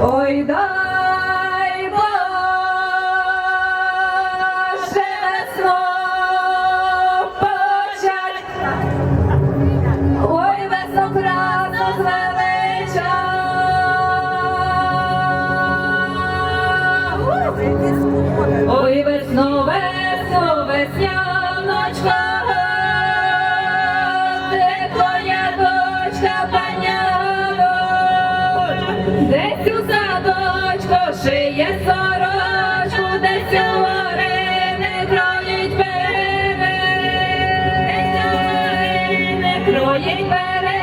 Ой, дай Боже весно почать, ой, весно красну. шиє сорочку, де сьогодні не кроїть бере, не кроїть бере,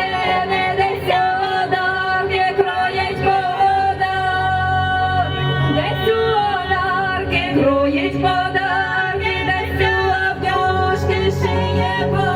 де сьогодні кроїть вода, де сьогодні кроїть вода, де сьогодні шиє вода.